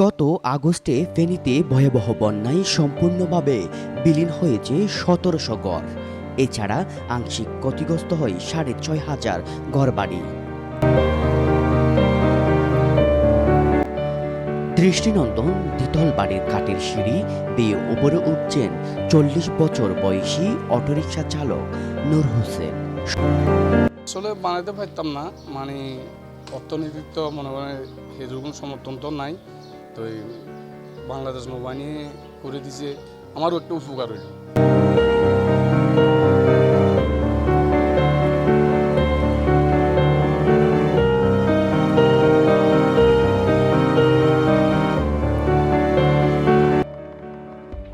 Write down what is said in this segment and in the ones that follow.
গত আগস্টে ফেনীতে ভয়াবহ বন্যায় সম্পূর্ণভাবে বিলীন হয়েছে সতেরোশো গড় এছাড়া আংশিক ক্ষতিগ্রস্ত হয় সাড়ে ছয় হাজার ঘরবাড়ি। দৃষ্টিনন্দন দ্বিতল বাড়ির কাঠের সিঁড়ি বেয়ে উপরে উঠছেন চল্লিশ বছর বয়সী অটোরিকশা চালক নূর হোসেন। আসলে বানাইতে পারতাম না মানে অর্থনীতির তো মনে করেন সেরকম সমর্থন তো নাই। তো এই বাংলাদেশ নৌবাহিনী করে দিছে, আমারও একটু উপকার হইল।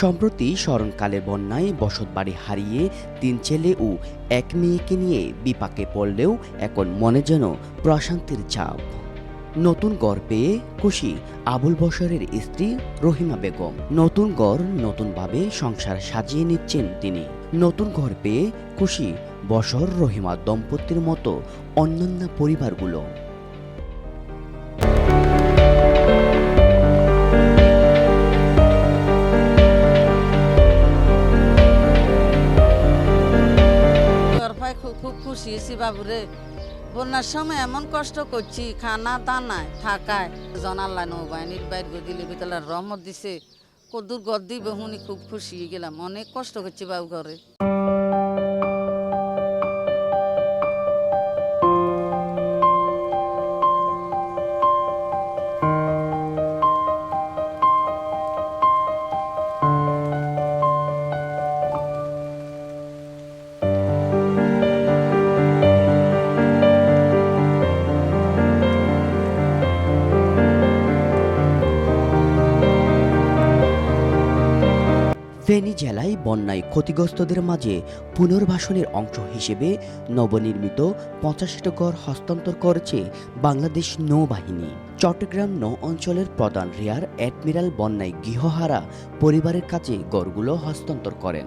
সম্প্রতি স্মরণকালে বন্যায় বসতবাড়ি হারিয়ে তিন ছেলে ও এক মেয়েকে নিয়ে বিপাকে পড়লেও এখন মনে যেন প্রশান্তির ছাপ। নতুন গড় পেয়ে খুশি আবুল বসরের স্ত্রী রহিমা বেগম। নতুন গড় নতুনভাবে সংসার সাজিয়ে নিচ্ছেন তিনি। নতুন ঘর পেয়ে খুশি বসর রহিমা দম্পতির মতো অন্যান্য পরিবারগুলো। খুব খুশি হয়েছি বাবুরে। বন্যার সময় এমন কষ্ট করছি, খানা দানায়, থাকায়। জনাল্লা নৌবাহিনীর বাইর গদিলে বিতলার রহমত দিছে। কদুর গদ দিবে বহুনি খুব খুশি গেলাম। অনেক কষ্ট করছি বাবু ঘরে ফেনী জেলায় বন্যায় ক্ষতিগ্রস্তদের মাঝে পুনর্বাসনের অংশ হিসেবে নবনির্মিত পঁচাশিটা ঘর হস্তান্তর করেছে বাংলাদেশ নৌবাহিনী। চট্টগ্রাম নৌ অঞ্চলের প্রধান রেয়ার অ্যাডমিরাল বন্যায় গৃহহারা পরিবারের কাছে গড়গুলো হস্তান্তর করেন।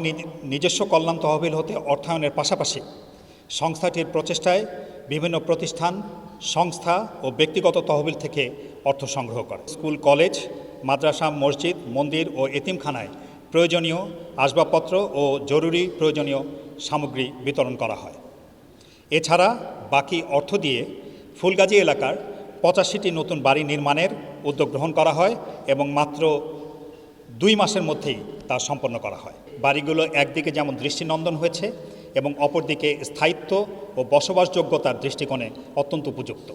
নৌবাহিনী নিজস্ব কল্যাণ তহবিল হতে অর্থায়নের পাশাপাশি সংস্থাটির প্রচেষ্টায় বিভিন্ন প্রতিষ্ঠান, সংস্থা ও ব্যক্তিগত তহবিল থেকে অর্থ সংগ্রহ করে। স্কুল, কলেজ, মাদ্রাসা, মসজিদ, মন্দির ও এতিমখানায় প্রয়োজনীয় আসবাবপত্র ও জরুরি প্রয়োজনীয় সামগ্রী বিতরণ করা হয়। এছাড়া বাকি অর্থ দিয়ে ফুলগাজী এলাকার পঁচাশিটি নতুন বাড়ি নির্মাণের উদ্যোগ গ্রহণ করা হয় এবং মাত্র দুই মাসের মধ্যেই তা সম্পন্ন করা হয়। বাড়িগুলো একদিকে যেমন দৃষ্টিনন্দন হয়েছে এবং অপরদিকে স্থায়িত্ব ও বসবাসযোগ্যতার দৃষ্টিকোণে অত্যন্ত উপযুক্ত।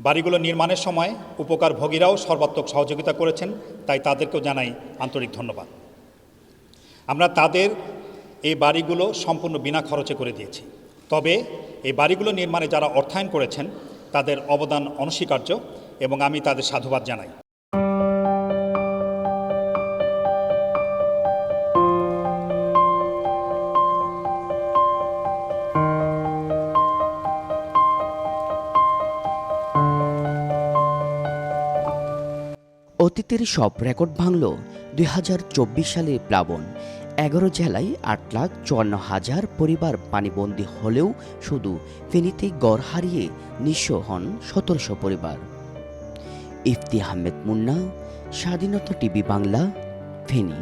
বাড়িগুলো নির্মাণের সময় উপকার ভোগীরাও সর্বাত্মক সহযোগিতা করেছেন, তাই তাদেরকেও জানাই আন্তরিক ধন্যবাদ। আমরা তাদের এই বাড়িগুলো সম্পূর্ণ বিনা খরচে করে দিয়েছি। তবে এই বাড়িগুলো নির্মাণে যারা অর্থায়ন করেছেন, তাদের অবদান অনস্বীকার্য এবং আমি তাদের সাধুবাদ জানাই। অতীতের সব রেকর্ড ভাঙল দুই হাজার চব্বিশ সালে প্লাবন। এগারো জেলায় আট লাখ চুয়ান্ন হাজার পরিবার পানিবন্দী হলেও শুধু ফেনীতে গড় হারিয়ে নিঃস্ব হন সতেরোশো পরিবার। ইফতি আহমেদ মুন্না, স্বাধীনতা টিভি বাংলা, ফেনী।